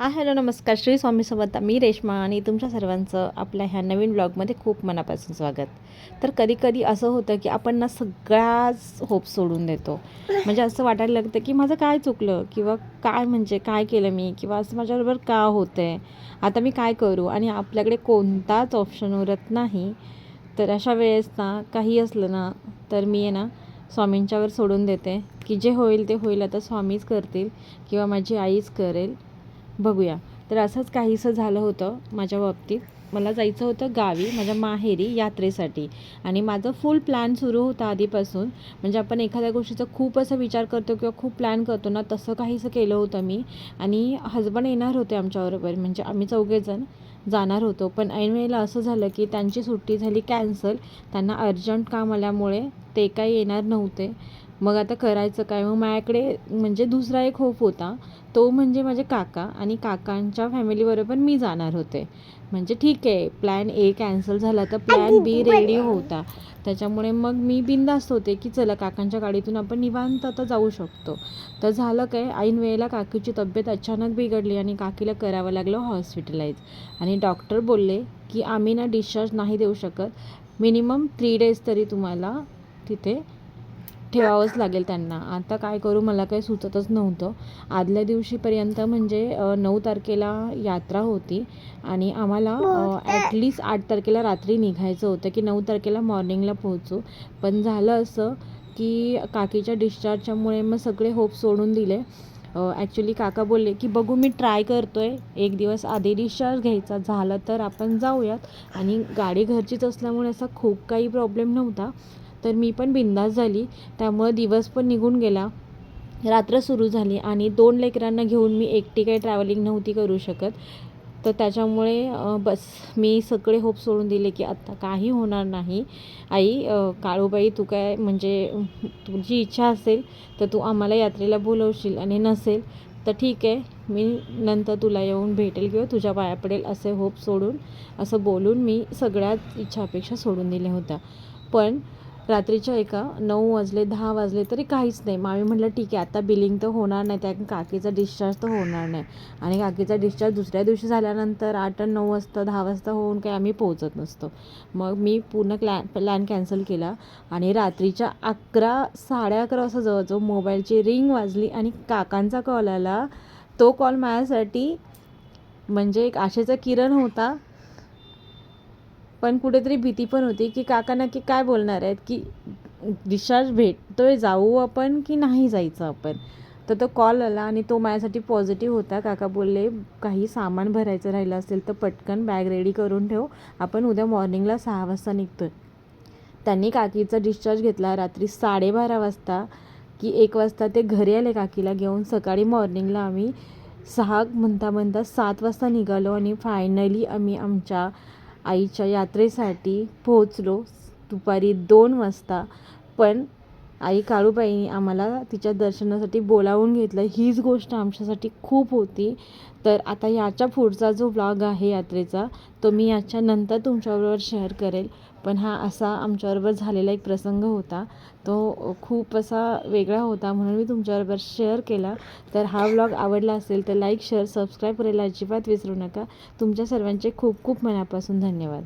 हा हॅलो नमस्कार. श्री स्वामी समर्थ. मी रेश्मा आणि तुमच्या सर्वांचं आपल्या ह्या नवीन ब्लॉगमध्ये खूप मनापासून स्वागत. तर कधी कधी असं होतं की आपण ना सगळाच होप सोडून देतो. म्हणजे असं वाटायला लागतं की माझं काय चुकलं? किंवा काय म्हणजे काय केलं मी? किंवा असं माझ्याबरोबर का होतं आहे आता मी काय करू? आणि आपल्याकडे कोणताच ऑप्शन उरत नाही. तर अशा वेळेस ना काही असलं ना तर मी आहे ना स्वामींच्यावर सोडून देते. की जे होईल ते होईल. आता स्वामीच करतील किंवा माझी आईच करेल. बघूया. तर असंच काहीसं झालं होतं माझ्या बाबतीत. मला जायचं होतं गावी माझ्या माहेरी यात्रेसाठी. आणि माझं फुल प्लॅन सुरू होता आधीपासून. म्हणजे आपण एखाद्या गोष्टीचा खूप असा विचार करतो किंवा खूप प्लॅन करतो ना तसं काहीसं केलं होतं मी. आणि हजबंड येणार होते आमच्याबरोबर. म्हणजे आम्ही चौघेजण जाणार होतो. पण ऐन वेळेला असं झालं की त्यांची सुट्टी झाली कॅन्सल त्यांना अर्जंट काम आल्यामुळे ते काही येणार नव्हते. मग आता करायचं काय? मग माझ्याकडे म्हणजे दुसरा एक होप होता. तो म्हणजे माझे काका आणि काकांच्या फॅमिलीबरोबर मी जाणार होते. म्हणजे ठीक आहे प्लॅन ए कॅन्सल झाला तर प्लॅन बी रेडी होता. त्याच्यामुळे मग मी बिंदास्त होते की चला काकांच्या गाडीतून आपण निवांत आता जाऊ शकतो. तर झालं काय? ऐन वेळेला काकीची तब्येत अचानक बिघडली आणि काकीला करावं लागलं हॉस्पिटलाइज आणि डॉक्टर बोलले की आम्ही ना डिस्चार्ज नाही देऊ शकत. मिनिमम थ्री डेज तरी तुम्हाला तिथे ठेवावंच लागेल त्यांना. आता काय करू? मला काही सुचतच नव्हतं. आदल्या दिवशीपर्यंत म्हणजे नऊ तारखेला यात्रा होती आणि आम्हाला ॲटलिस्ट आठ तारखेला रात्री निघायचं होतं की नऊ तारखेला मॉर्निंगला पोहोचू. पण झालं असं की काकीच्या डिस्चार्जच्यामुळे मग सगळे होप सोडून दिले. ॲक्च्युली काका बोलले की बघू मी ट्राय करतो आहे एक दिवस आधी डिस्चार्ज घ्यायचा. झालं तर आपण जाऊयात. आणि गाडी घरचीच असल्यामुळे असा खूप काही प्रॉब्लेम नव्हता. तर मी पण बिंदास झाली. त्यामुळं दिवस पण निघून गेला. रात्र सुरू झाली आणि दोन लेकरांना घेऊन मी एकटी काही ट्रॅव्हलिंग नव्हती करू शकत. तर त्याच्यामुळे बस मी सगळे होप सोडून दिले की आत्ता काही होणार नाही. आई काळूबाई तू काय म्हणजे तुझी इच्छा असेल तर तू आम्हाला यात्रेला बोलवशील आणि नसेल तर ठीक आहे. मी नंतर तुला येऊन भेटेल किंवा तुझ्या पाया पडेल असे होप सोडून असं बोलून मी सगळ्यात इच्छा अपेक्षा सोडून दिल्या होत्या. पण रात्रीच्या एका नऊ वाजले दहा वाजले तरी काहीच नाही. मग आम्ही म्हटलं ठीक आहे आता बिलिंग तर होणार नाही त्या काकीचा डिस्चार्ज तर होणार नाही. आणि काकीचा डिस्चार्ज दुसऱ्या दिवशी झाल्यानंतर आठ आणि नऊ वाजता दहा वाजता होऊन काही आम्ही पोहोचत नसतो. मग मी पूर्ण क्लॅन प्लॅन कॅन्सल केला आणि रात्रीच्या अकरा साडे अकरा वाजता जवळजवळ मोबाईलची रिंग वाजली आणि काकांचा कॉल आला. तो कॉल माझ्यासाठी म्हणजे एक आशेचा किरण होता. पण कुठेतरी भीती पण होती की काका नक्की काय बोलणार आहेत? की डिस्चार्ज भेटतोय जाऊ आपण की नाही जायचं आपण? तर तो कॉल आला आणि तो माझ्यासाठी पॉझिटिव्ह होता. काका बोलले काही सामान भरायचं राहिलं असेल तर पटकन बॅग रेडी करून ठेव. आपण उद्या मॉर्निंगला सहा वाजता निघतो त्यांनी काकीचा डिस्चार्ज घेतला रात्री साडेबारा वाजता की एक वाजता ते घरी आले काकीला घेऊन. सकाळी मॉर्निंगला आम्ही सहा म्हणता म्हणता सात वाजता निघालो आणि फायनली आम्ही आमच्या आईच्या यात्रेसाठी पोहोचलो दुपारी दोन वाजता. पण आई काळूबाईने आम्हाला तिच्या दर्शनासाठी बोलावून घेतलं. हीच गोष्ट आमच्यासाठी खूप होती. तर आता याच्या पुढचा जो ब्लॉग आहे यात्रेचा तो मी याच्या नंतर तुमच्याबरोबर शेअर करेल. पण हा असा आमच्याबरोबर झालेला एक प्रसंग होता. तो खूप असा वेगळा होता म्हणून मी तुमच्याबरोबर शेअर केला. तर हा ब्लॉग आवडला असेल तर लाईक शेअर सबस्क्राईब करायला अजिबात विसरू नका. तुमच्या सर्वांचे खूप खूप मनापासून धन्यवाद.